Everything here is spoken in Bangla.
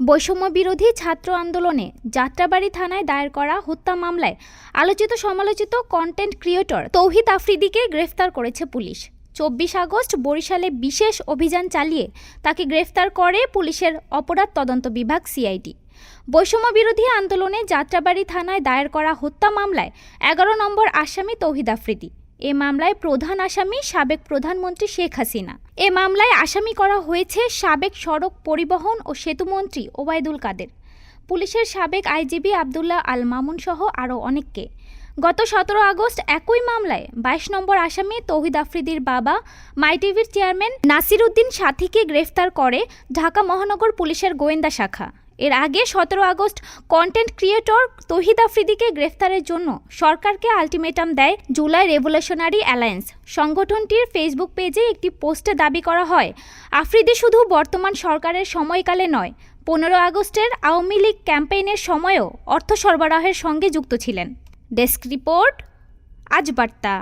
বৈষম্য বিরোধী ছাত্র আন্দোলনে যাত্রাবাড়ি থানায় দায়ের করা হত্যা মামলায় আলোচিত সমালোচিত কন্টেন্ট ক্রিয়েটর তৌহিদ আফ্রিদিকে গ্রেফতার করেছে পুলিশ। চব্বিশ আগস্ট বরিশালে বিশেষ অভিযান চালিয়ে তাকে গ্রেফতার করে পুলিশের অপরাধ তদন্ত বিভাগ সিআইডি। বৈষম্য বিরোধী আন্দোলনে যাত্রাবাড়ি থানায় দায়ের করা হত্যা মামলায় এগারো নম্বর আসামি তৌহিদ আফ্রিদি। এ মামলায় প্রধান আসামি সাবেক প্রধানমন্ত্রী শেখ হাসিনা। এ মামলায় আসামি করা হয়েছে সাবেক সড়ক পরিবহন ও সেতুমন্ত্রী ওবায়দুল কাদের, পুলিশের সাবেক আইজিবি আবদুল্লাহ আল মামুন সহ আরও অনেককে। গত সতেরো আগস্ট একই মামলায় বাইশ নম্বর আসামি তৌহিদ আফ্রিদির বাবা, মাইটিভির চেয়ারম্যান নাসির উদ্দিন সাথীকে গ্রেফতার করে ঢাকা মহানগর পুলিশের গোয়েন্দা শাখা। এর আগে সতেরো আগস্ট কন্টেন্ট ক্রিয়েটর তৌহিদ আফ্রিদিকে গ্রেফতারের জন্য সরকারকে আলটিমেটাম দেয় জুলাই রেভলিউশনারি অ্যালায়েন্স সংগঠনটির ফেসবুক পেজে একটি পোস্টে দাবি করা হয়, আফ্রিদি শুধু বর্তমান সরকারের সময়কালে নয়, পনেরো আগস্টের আওয়ামী লীগ ক্যাম্পেইনের সময়ও অর্থ সরবরাহের সঙ্গে যুক্ত ছিলেন। ডেস্ক রিপোর্ট, আজ বার্তা।